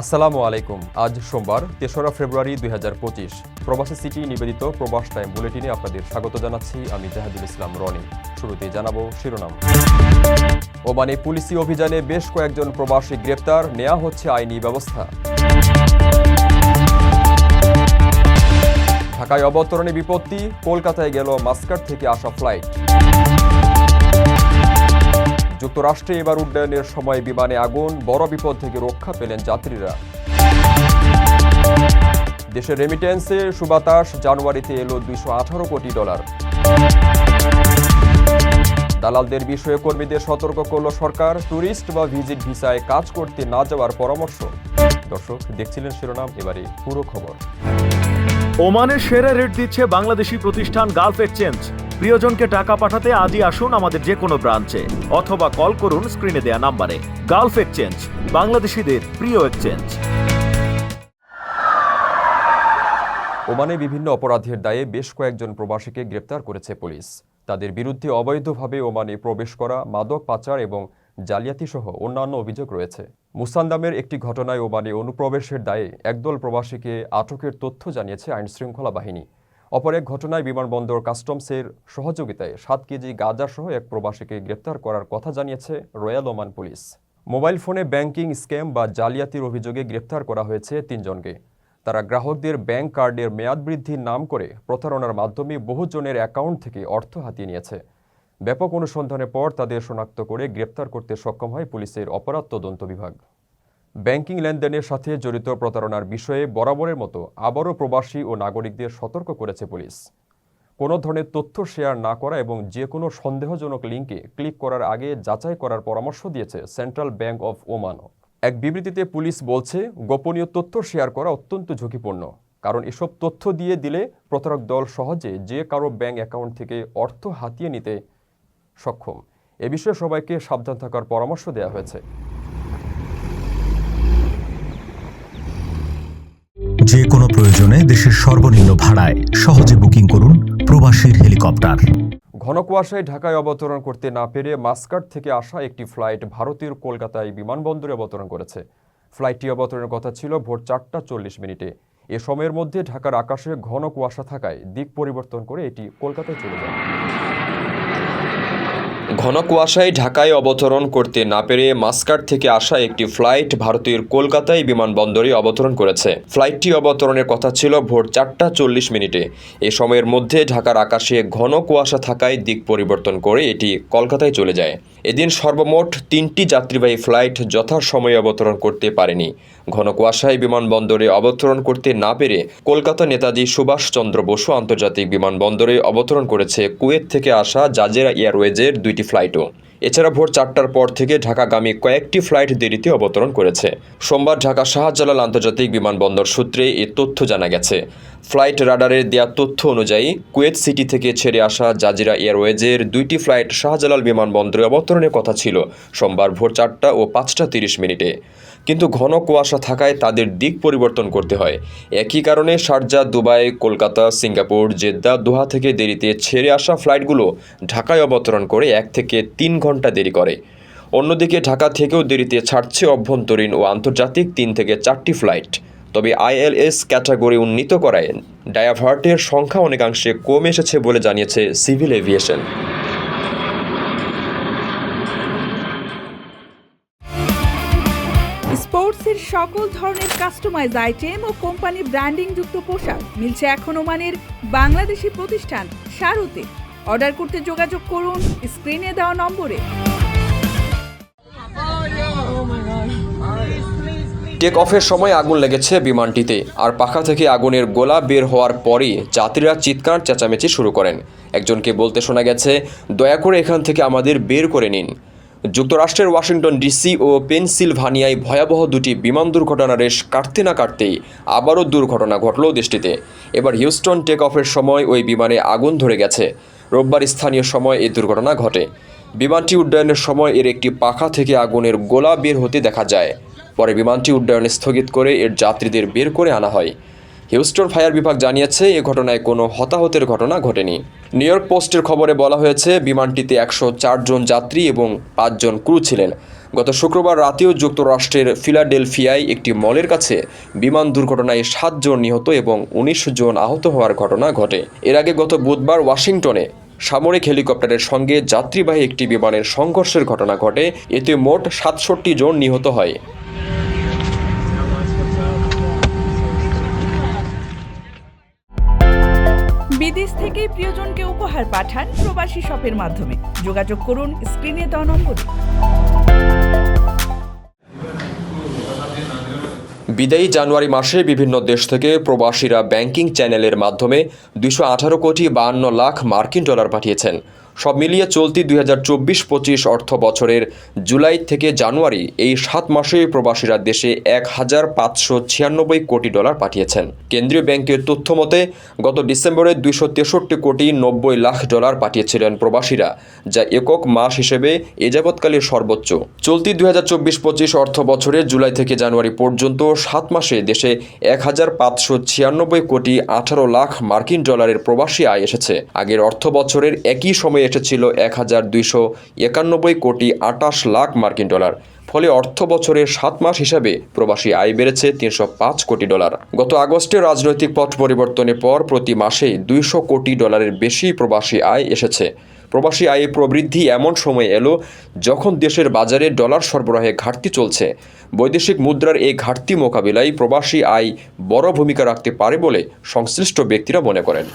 আসসালামু আলাইকুম। আজ সোমবার, তেসরা ফেব্রুয়ারি দুই হাজার পঁচিশ। প্রবাসী সিটি নিবেদিত প্রবাস টাইম বুলেটিনে আপনাদের স্বাগত জানাচ্ছি। আমি জাহাদুল ইসলাম রনি। শুরুতে জানাব শিরোনাম। ওমানে পুলিশি অভিযানে বেশ কয়েকজন প্রবাসী গ্রেপ্তার। নেওয়া হচ্ছে আইনি ব্যবস্থা। ঢাকায় অবতরণে বিপত্তি। কলকাতায় গেল মাস্কাট থেকে আসা ফ্লাইট। যুক্তরাষ্ট্রে এবার উড্ডয়নের সময় বিমানে আগুন, বড় বিপদ থেকে রক্ষা পেলেন যাত্রীরা। দেশের রেমিটেন্সে সুবাতাস জানুয়ারিতে এলো দুইশো আঠারো কোটি ডলার। দালালদের বিষয়ে কর্মীদের সতর্ক করল সরকার ট্যুরিস্ট বা ভিজিট ভিসায় কাজ করতে না যাওয়ার পরামর্শ। দর্শক, দেখছিলেন শিরোনাম, এবারে পুরো খবর। ওমানের সেরা রেট দিচ্ছে বাংলাদেশি প্রতিষ্ঠান গালফ এক্সচেঞ্জ প্রিয়জনকে টাকা পাঠাতে আজই আসুন আমাদের যে কোনো ব্রাঞ্চে, অথবা কল করুন স্ক্রিনে দেয়া নাম্বারে। গালফ এক্সচেঞ্জ, বাংলাদেশিদের প্রিয় এক্সচেঞ্জ। ওমানে বিভিন্ন অপরাধের দায়ে বেশ কয়েকজন প্রবাসীকে গ্রেপ্তার করেছে পুলিশ। তাদের বিরুদ্ধে অবৈধভাবে ওমানে প্রবেশ করা, মাদক পাচার এবং জালিয়াতি সহ অন্যান্য অভিযোগ রয়েছে। মুসান্দামের একটি ঘটনায় ওমানে অনুপ্রবেশের দায়ে একদল প্রবাসীকে আটকের তথ্য জানিয়েছে আইনশৃঙ্খলা বাহিনী। অপর এক ঘটনায় বিমানবন্দর কাস্টমসের সহযোগিতায় সাত কেজি গাঁজা সহ এক প্রবাসীকে গ্রেপ্তার করার কথা জানিয়েছে রয়্যাল ওমান পুলিশ। মোবাইল ফোনে ব্যাংকিং স্ক্যাম বা জালিয়াতির অভিযোগে গ্রেপ্তার করা হয়েছে তিনজনকে। তারা গ্রাহকদের ব্যাংক কার্ডের মেয়াদ বৃদ্ধির নাম করে প্রতারণার মাধ্যমে বহুজনের অ্যাকাউন্ট থেকে অর্থ হাতিয়ে নিয়েছে। ব্যাপক অনুসন্ধানের পর তাদের শনাক্ত করে গ্রেপ্তার করতে সক্ষম হয় পুলিশের অপরাধ তদন্ত বিভাগ। ব্যাংকিং লেনদেনের সাথে জড়িত প্রতারণার বিষয়ে বরাবরের মতো আবারও প্রবাসী ও নাগরিকদের সতর্ক করেছে পুলিশ। কোনো ধরনের তথ্য শেয়ার না করা এবং যে কোনো সন্দেহজনক লিঙ্কে ক্লিক করার আগে যাচাই করার পরামর্শ দিয়েছে সেন্ট্রাল ব্যাংক অফ ওমানও এক বিবৃতিতে পুলিশ বলছে, গোপনীয় তথ্য শেয়ার করা অত্যন্ত ঝুঁকিপূর্ণ, কারণ এসব তথ্য দিয়ে দিলে প্রতারক দল সহজে যে কারও ব্যাংক অ্যাকাউন্ট থেকে অর্থ হাতিয়ে নিতে সক্ষম। এ বিষয়ে সবাইকে সাবধান থাকার পরামর্শ দেওয়া হয়েছে। যে কোনো প্রয়োজনে দেশের সর্বনিম্ন ভাড়ায় সহজে বুকিং করুন প্রবাসীর হেলিকপ্টার। ঘন কুয়াশায় ঢাকায় অবতরণ করতে না পেরে মাস্কাট থেকে আসা একটি ফ্লাইট ভারতের কলকাতায় বিমানবন্দরে অবতরণ করেছে। ফ্লাইটটি অবতরণের কথা ছিল ভোর চারটা চল্লিশ মিনিটে। এ সময়ের মধ্যে ঢাকার আকাশে ঘন কুয়াশা থাকায় দিক পরিবর্তন করে এটি কলকাতায় চলে যায়। ঘন কুয়াশায় ঢাকায় অবতরণ করতে না পেরে মাস্কাট থেকে আসা একটি ফ্লাইট ভারতের কলকাতায় বিমানবন্দরে অবতরণ করেছে। ফ্লাইটটি অবতরণের কথা ছিল ভোর চারটা চল্লিশ মিনিটে। এ সময়ের মধ্যে ঢাকার আকাশে ঘন কুয়াশা থাকায় দিক পরিবর্তন করে এটি কলকাতায় চলে যায়। এদিন সর্বমোট তিনটি যাত্রীবাহী ফ্লাইট যথাসময়ে অবতরণ করতে পারেনি। ঘন কুয়াশায় বিমানবন্দরে অবতরণ করতে না পেরে কলকাতা নেতাজি সুভাষচন্দ্র বসু আন্তর্জাতিক বিমানবন্দরে অবতরণ করেছে কুয়েত থেকে আসা জাজেরা এয়ারওয়েজের দুইটি ফ্লাইটও। এছাড়া ভোর চারটার পর থেকে ঢাকাগামী কয়েকটি ফ্লাইট দেরিতে অবতরণ করেছে। সোমবার ঢাকা শাহজালাল আন্তর্জাতিক বিমানবন্দর সূত্রে এ তথ্য জানা গেছে। ফ্লাইট রাডারের দেয়া তথ্য অনুযায়ী, কুয়েত সিটি থেকে ছেড়ে আসা জাজিরা এয়ারওয়েজের দুইটি ফ্লাইট শাহজালাল বিমানবন্দরে অবতরণের কথা ছিল সোমবার ভোর চারটা ও পাঁচটা তিরিশ মিনিটে। কিন্তু ঘন কুয়াশা থাকায় তাদের দিক পরিবর্তন করতে হয়। একই কারণে Sharjah, Dubai, Kolkata, Singapore, Jeddah, Doha থেকে দেরিতে ছেড়ে আসা ফ্লাইটগুলো ঢাকায় অবতরণ করে এক থেকে তিন ঘণ্টা দেরি করে। অন্যদিকে ঢাকা থেকেও দেরিতে ছাড়ছে অভ্যন্তরীণ ও আন্তর্জাতিক তিন থেকে চারটি ফ্লাইট। তবে আইএলএস ক্যাটাগরি উন্নীত করায় ডায়াভার্টের সংখ্যা অনেকাংশে কমে এসেছে বলে জানিয়েছে সিভিল এভিয়েশন। সকল ধরনের কাস্টমাইজ আইটেম ও কোম্পানি ব্র্যান্ডিং যুক্ত পোশাক। মিলছে এখন ওমানের বাংলাদেশি প্রতিষ্ঠান সারুতে। অর্ডার করতে যোগাযোগ করুন স্ক্রিনে দেওয়া নম্বরে। টেক অফের সময় আগুন লেগেছে বিমানটিতে, আর পাখা থেকে আগুনের গোলা বের হওয়ার পরই যাত্রীরা চিৎকার, চেঁচামেচি শুরু করেন। একজনকে বলতে শোনা গেছে, দয়া করে এখান থেকে আমাদের বের করে নিন। যুক্তরাষ্ট্রের ওয়াশিংটন ডিসি ও পেনসিলভানিয়ায় ভয়াবহ দুটি বিমান দুর্ঘটনা রেশ কাটতে না কাটতেই আবারও দুর্ঘটনা ঘটল দেশটিতে। এবার হিউস্টন টেক অফের সময় ওই বিমানে আগুন ধরে গেছে। রোববার স্থানীয় সময় এই দুর্ঘটনা ঘটে। বিমানটি উড্ডয়নের সময় এর একটি পাখা থেকে আগুনের গোলা বের হতে দেখা যায়। পরে বিমানটি উড্ডয়ন স্থগিত করে এর যাত্রীদের বের করে আনা হয়। হিউস্টন ফায়ার বিভাগ জানিয়েছে, এ ঘটনায় কোনো হতাহতের ঘটনা ঘটেনি। নিউ ইয়র্ক পোস্টের খবরে বলা হয়েছে, বিমানটিতে একশো জন যাত্রী এবং পাঁচজন ক্রু ছিলেন। গত শুক্রবার রাতেও যুক্তরাষ্ট্রের ফিলাডেলফিয়ায় একটি মলের কাছে বিমান দুর্ঘটনায় সাতজন নিহত এবং উনিশ জন আহত হওয়ার ঘটনা ঘটে। এর আগে গত বুধবার ওয়াশিংটনে সামরিক হেলিকপ্টারের সঙ্গে যাত্রীবাহী একটি বিমানের সংঘর্ষের ঘটনা ঘটে। এতে মোট সাতষট্টি জন নিহত হয়। প্রিয়জনকে উপহার পাঠান প্রবাসী শপের মাধ্যমে। যোগাযোগ করুন স্ক্রিনে দেওয়া নম্বরে। বিদায়ী জানুয়ারি মাসে বিভিন্ন দেশ থেকে প্রবাসীরা ব্যাংকিং চ্যানেলের মাধ্যমে দুশো আঠারো কোটি বাহান্ন লাখ মার্কিন ডলার পাঠিয়েছেন। সব মিলিয়ে চলতি দুই হাজার চব্বিশ পঁচিশ অর্থ বছরের জুলাই থেকে জানুয়ারি এই সাত মাসে প্রবাসীরা দেশে এক হাজার পাঁচশো ছিয়ানব্বই কোটি ডলার পাঠিয়েছেন। কেন্দ্রীয় ব্যাংকের তথ্য মতে, গত ডিসেম্বরে দুইশো তেষট্টি কোটি নব্বই লাখ ডলার পাঠিয়েছিলেন প্রবাসীরা, যা একক মাস হিসেবে এ যাবৎকালে সর্বোচ্চ। চলতি দুই হাজার চব্বিশ পঁচিশ অর্থ বছরে জুলাই থেকে জানুয়ারি পর্যন্ত সাত মাসে দেশে এক হাজার পাঁচশো ছিয়ানব্বই কোটি আঠারো লাখ মার্কিন ডলারের প্রবাসী আয় এসেছে। আগের অর্থ বছরের একই সময়ে এসেছিল এক হাজার দুইশো একানব্বই কোটি আটাশ লাখ মার্কিন ডলার। ফলে অর্থ বছরের সাত মাস হিসাবে প্রবাসী আয় বেড়েছে তিনশো পাঁচ কোটি ডলার। গত আগস্টে রাজনৈতিক পথ পরিবর্তনের পর প্রতি মাসেই দুইশো কোটি ডলারের বেশি প্রবাসী আয় এসেছে। প্রবাসী আয়ে প্রবৃদ্ধি এমন সময় এলো যখন দেশের বাজারে ডলার সরবরাহে ঘাটতি চলছে। বৈদেশিক মুদ্রার এই ঘাটতি মোকাবিলায় প্রবাসী আয় বড় ভূমিকা রাখতে পারে বলে সংশ্লিষ্ট ব্যক্তিরা মনে করেন।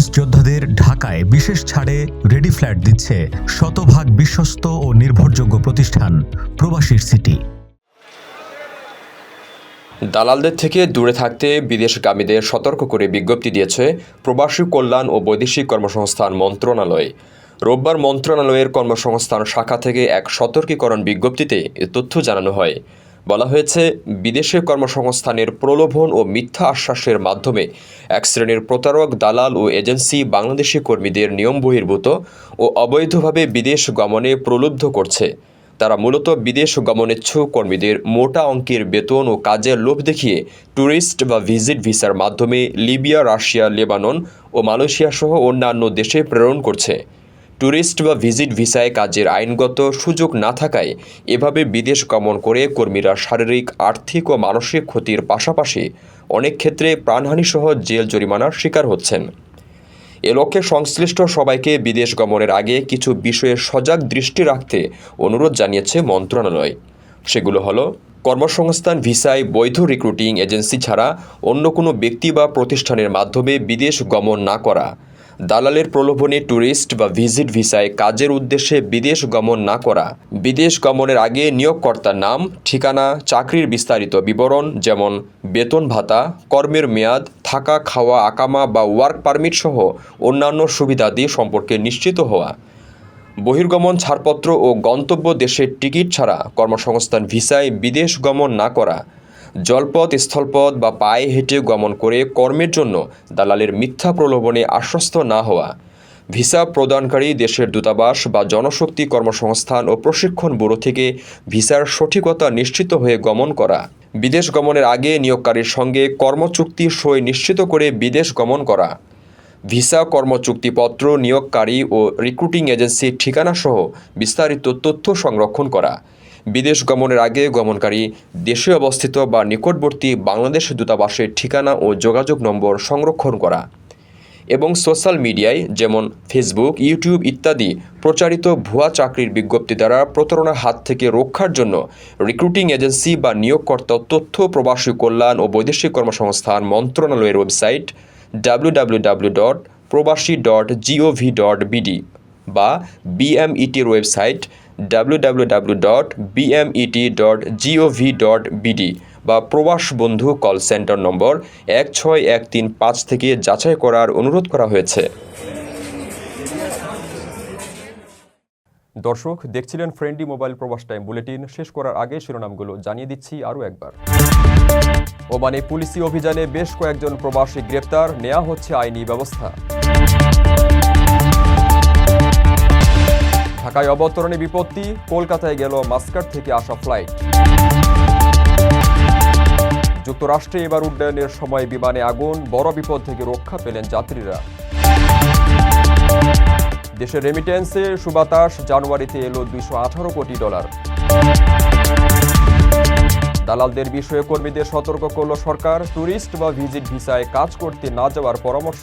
রেমিটেন্স যোদ্ধাদের ঢাকায় বিশেষ ছাড়ে রেডি ফ্ল্যাট দিচ্ছে শতভাগ বিশ্বস্ত ও নির্ভরযোগ্য প্রতিষ্ঠান, প্রবাসীর সিটি। দালালদের থেকে দূরে থাকতে বিদেশগামীদের সতর্ক করে বিজ্ঞপ্তি দিয়েছে প্রবাসী কল্যাণ ও বৈদেশিক কর্মসংস্থান মন্ত্রণালয়। রোববার মন্ত্রণালয়ের কর্মসংস্থান শাখা থেকে এক সতর্কীকরণ বিজ্ঞপ্তিতে তথ্য জানানো হয়। বলা হয়েছে, বিদেশে কর্মসংস্থানের প্রলোভন ও মিথ্যা আশ্বাসের মাধ্যমে এক শ্রেণির প্রতারক, দালাল ও এজেন্সি বাংলাদেশি কর্মীদের নিয়ম বহির্ভূত ও অবৈধভাবে বিদেশ গমনে প্রলুব্ধ করছে। তারা মূলত বিদেশ গমনেচ্ছুক কর্মীদের মোটা অঙ্কের বেতন ও কাজের লোভ দেখিয়ে ট্যুরিস্ট বা ভিজিট ভিসার মাধ্যমে লিবিয়া, রাশিয়া, লেবানন ও মালয়েশিয়া সহ অন্যান্য দেশে প্রেরণ করছে। ট্যুরিস্ট বা ভিজিট ভিসায় কাজের আইনগত সুযোগ না থাকায় এভাবে বিদেশ গমন করে কর্মীরা শারীরিক, আর্থিক ও মানসিক ক্ষতির পাশাপাশি অনেক ক্ষেত্রে প্রাণহানিসহ জেল জরিমানার শিকার হচ্ছেন। এ লক্ষ্যে সংশ্লিষ্ট সবাইকে বিদেশ গমনের আগে কিছু বিষয়ে সজাগ দৃষ্টি রাখতে অনুরোধ জানিয়েছে মন্ত্রণালয়। সেগুলো হলো, কর্মসংস্থান, ভিসায় বৈধ রিক্রুটিং এজেন্সি ছাড়া অন্য কোনো ব্যক্তি বা প্রতিষ্ঠানের মাধ্যমে বিদেশ গমন না করা দালালের প্রলোভনে ট্যুরিস্ট বা ভিজিট ভিসায় কাজের উদ্দেশ্যে বিদেশ গমন না করা। বিদেশ গমনের আগে নিয়োগকর্তার নাম, ঠিকানা, চাকরির বিস্তারিত বিবরণ যেমন বেতন ভাতা, কর্মের মেয়াদ, থাকা, খাওয়া, আকামা বা ওয়ার্ক পারমিট সহ অন্যান্য সুবিধাদি সম্পর্কে নিশ্চিত হওয়া। বহির্গমন ছাড়পত্র ও গন্তব্য দেশের টিকিট ছাড়া কর্মসংস্থান ভিসায় বিদেশ গমন না করা। জলপথ, স্থলপথ বা পায়ে হেঁটে গমন করে কর্মের জন্য দালালের মিথ্যা প্রলোভনে আশ্বস্ত না হওয়া। ভিসা প্রদানকারী দেশের দূতাবাস বা জনশক্তি কর্মসংস্থান ও প্রশিক্ষণ ব্যুরো থেকে ভিসার সঠিকতা নিশ্চিত হয়ে গমন করা। বিদেশ গমনের আগে নিয়োগকারীর সঙ্গে কর্মচুক্তি সই নিশ্চিত করে বিদেশ গমন করা। ভিসা কর্মচুক্তিপত্র নিয়োগকারী ও রিক্রুটিং এজেন্সির ঠিকানাসহ বিস্তারিত তথ্য সংরক্ষণ করা। বিদেশ গমনের আগে গমনকারী, দেশে অবস্থিত বা নিকটবর্তী বাংলাদেশ দূতাবাসের ঠিকানা ও যোগাযোগ নম্বর সংরক্ষণ করা এবং সোশ্যাল মিডিয়ায় যেমন ফেসবুক, ইউটিউব ইত্যাদি প্রচারিত ভুয়া চাকরির বিজ্ঞপ্তি দ্বারা প্রতারণার হাত থেকে রক্ষার জন্য রিক্রুটিং এজেন্সি বা নিয়োগকর্তা তথ্য প্রবাসী কল্যাণ ও বৈদেশিক কর্মসংস্থান মন্ত্রণালয়ের website WWW dot Probashi dot GOV dot BD বা বিএমইটির website WWW dot BMET dot GOV dot BD বা প্রবাস বন্ধু কল সেন্টার নম্বর এক ছয় এক তিন পাঁচ থেকে যাচাই করার অনুরোধ করা হয়েছে। দর্শক, দেখছিলেন friendly mobile Probash time bulletin. শেষ করার আগে শিরোনামগুলো জানিয়ে দিচ্ছি আরও একবার। ওমানে পুলিশি অভিযানে বেশ কয়েকজন প্রবাসী গ্রেপ্তার নেওয়া হচ্ছে আইনি ব্যবস্থা। ঢাকায় অবতরণে বিপত্তি, কলকাতায় গেল মাস্কাট থেকে আসা ফ্লাইট। যুক্তরাষ্ট্রে এবার উড্ডয়নের সময় বিমানে আগুন, বড় বিপদ থেকে রক্ষা পেলেন যাত্রীরা। দেশের রেমিটেন্সে সুবাতাস জানুয়ারিতে এলো দুইশো আঠারো কোটি ডলার। দালালদের বিষয়ে কর্মীদের সতর্ক করল সরকার ট্যুরিস্ট বা ভিজিট ভিসায় কাজ করতে না যাওয়ার পরামর্শ।